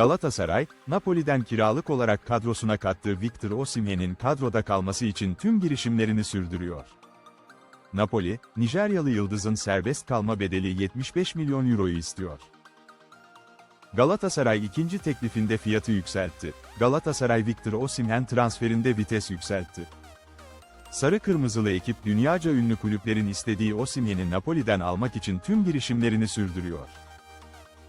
Galatasaray, Napoli'den kiralık olarak kadrosuna kattığı Victor Osimhen'in kadroda kalması için tüm girişimlerini sürdürüyor. Napoli, Nijeryalı yıldızın serbest kalma bedeli 75 milyon euroyu istiyor. Galatasaray ikinci teklifinde fiyatı yükseltti. Galatasaray Victor Osimhen transferinde vites yükseltti. Sarı Kırmızılı ekip dünyaca ünlü kulüplerin istediği Osimhen'i Napoli'den almak için tüm girişimlerini sürdürüyor.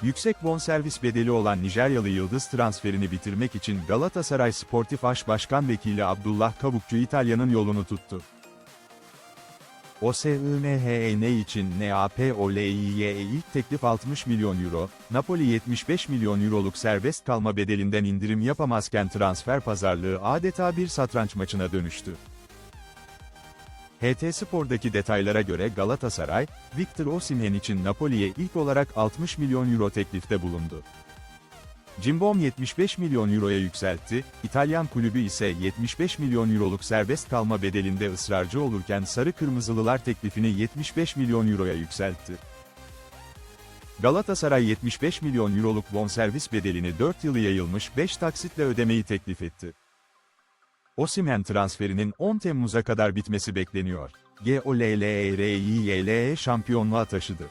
Yüksek bonservis bedeli olan Nijeryalı yıldız transferini bitirmek için Galatasaray Sportif Aş Başkan Vekili Abdullah Kavukçu İtalya'nın yolunu tuttu. OSIMHN için NAPOLI'ye ilk teklif 60 milyon euro, Napoli 75 milyon euroluk serbest kalma bedelinden indirim yapamazken transfer pazarlığı adeta bir satranç maçına dönüştü. HT Spor'daki detaylara göre Galatasaray, Victor Osimhen için Napoli'ye ilk olarak 60 milyon euro teklifte bulundu. Cimbom 75 milyon euroya yükseltti, İtalyan kulübü ise 75 milyon euroluk serbest kalma bedelinde ısrarcı olurken Sarı Kırmızılılar teklifini 75 milyon euroya yükseltti. Galatasaray 75 milyon euroluk bonservis bedelini 4 yılı yayılmış 5 taksitle ödemeyi teklif etti. Osimhen transferinin 10 Temmuz'a kadar bitmesi bekleniyor. GOLLERYLE şampiyonluğa taşıdı.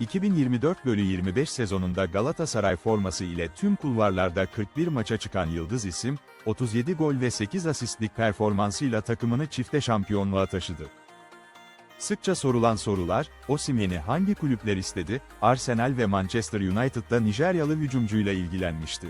2024-25 sezonunda Galatasaray forması ile tüm kulvarlarda 41 maça çıkan yıldız isim, 37 gol ve 8 asistlik performansıyla takımını çifte şampiyonluğa taşıdı. Sıkça sorulan sorular, Osimhen'i hangi kulüpler istedi? Arsenal ve Manchester United'da Nijeryalı hücumcuyla ilgilenmişti.